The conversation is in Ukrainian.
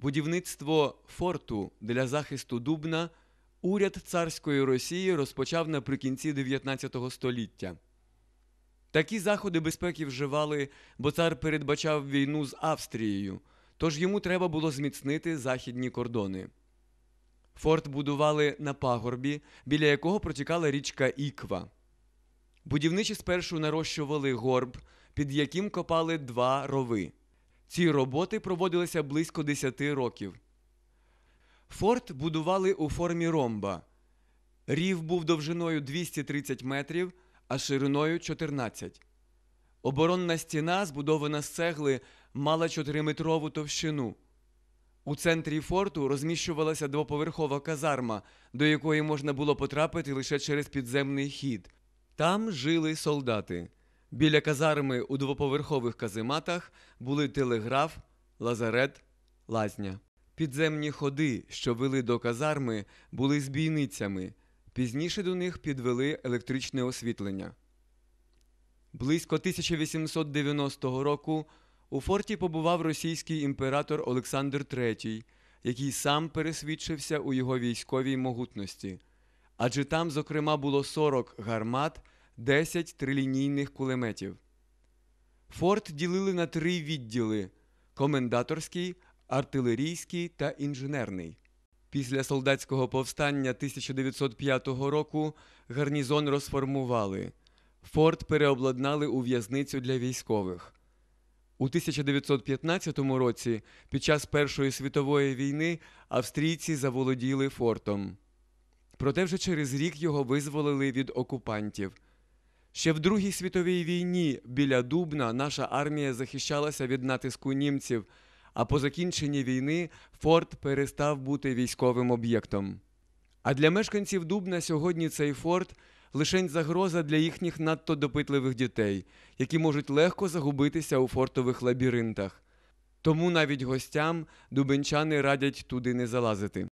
Будівництво форту для захисту Дубна уряд царської Росії розпочав наприкінці 19 століття. Такі заходи безпеки вживали, бо цар передбачав війну з Австрією, тож йому треба було зміцнити західні кордони. Форт будували на пагорбі, біля якого протікала річка Іква. Будівничі спершу нарощували горб, під яким копали два рови. Ці роботи проводилися близько 10 років. Форт будували у формі ромба. Рів був довжиною 230 метрів, а шириною 14. Оборонна стіна, збудована з цегли, мала 4-метрову товщину. У центрі форту розміщувалася двоповерхова казарма, до якої можна було потрапити лише через підземний хід. Там жили солдати. Біля казарми у двоповерхових казематах були телеграф, лазарет, лазня. Підземні ходи, що вели до казарми, були збійницями. Пізніше до них підвели електричне освітлення. Близько 1890 року у форті побував російський імператор Олександр III, який сам пересвідчився у його військовій могутності. Адже там, зокрема, було 40 гармат, 10 трилінійних кулеметів. Форт ділили на три відділи: комендаторський, артилерійський та інженерний. Після солдатського повстання 1905 року гарнізон розформували. Форт переобладнали у в'язницю для військових. У 1915 році, під час Першої світової війни, австрійці заволоділи фортом. Проте вже через рік його визволили від окупантів. Ще в Другій світовій війні біля Дубна наша армія захищалася від натиску німців, а по закінченні війни форт перестав бути військовим об'єктом. А для мешканців Дубна сьогодні цей форт лишень загроза для їхніх надто допитливих дітей, які можуть легко загубитися у фортових лабіринтах. Тому навіть гостям дубенчани радять туди не залазити.